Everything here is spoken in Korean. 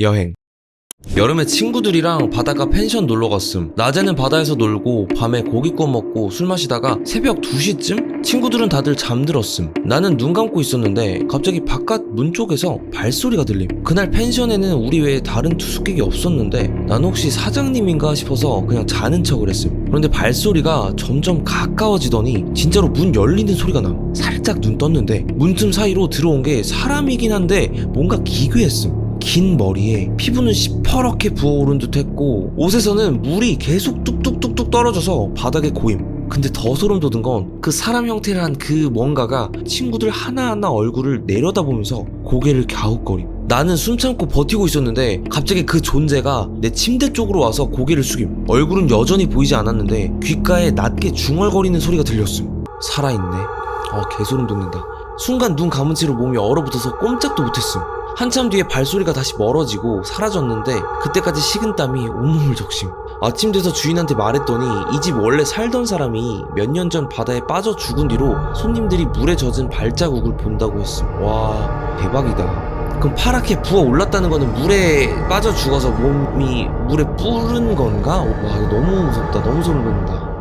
여행 여름에 친구들이랑 바닷가 펜션 놀러 갔음. 낮에는 바다에서 놀고 밤에 고기 구워 먹고 술 마시다가 새벽 2시쯤 친구들은 다들 잠들었음. 나는 눈 감고 있었는데 갑자기 바깥 문 쪽에서 발소리가 들림. 그날 펜션에는 우리 외에 다른 투숙객이 없었는데 나는 혹시 사장님인가 싶어서 그냥 자는 척을 했음. 그런데 발소리가 점점 가까워지더니 진짜로 문 열리는 소리가 남. 살짝 눈 떴는데 문틈 사이로 들어온 게 사람이긴 한데 뭔가 기괴했음. 긴 머리에 피부는 시퍼렇게 부어오른 듯 했고 옷에서는 물이 계속 뚝뚝뚝뚝 떨어져서 바닥에 고임. 근데 더 소름 돋은 건 그 사람 형태를 한그 뭔가가 친구들 하나하나 얼굴을 내려다보면서 고개를 갸웃거림. 나는 숨 참고 버티고 있었는데 갑자기 그 존재가 내 침대 쪽으로 와서 고개를 숙임. 얼굴은 여전히 보이지 않았는데 귓가에 낮게 중얼거리는 소리가 들렸음. 살아있네. 아 개소름 돋는다. 순간 눈 감은 채로 몸이 얼어붙어서 꼼짝도 못했음 한참 뒤에 발소리가 다시 멀어지고 사라졌는데 그때까지 식은땀이 온몸을 적심. 아침 돼서 주인한테 말했더니 이 집 원래 살던 사람이 몇 년 전 바다에 빠져 죽은 뒤로 손님들이 물에 젖은 발자국을 본다고 했음 와 대박이다. 그럼 파랗게 부어 올랐다는 거는 물에 빠져 죽어서 몸이 물에 뿌른 건가? 와 이거 너무 무섭다. 너무 소름 돋는다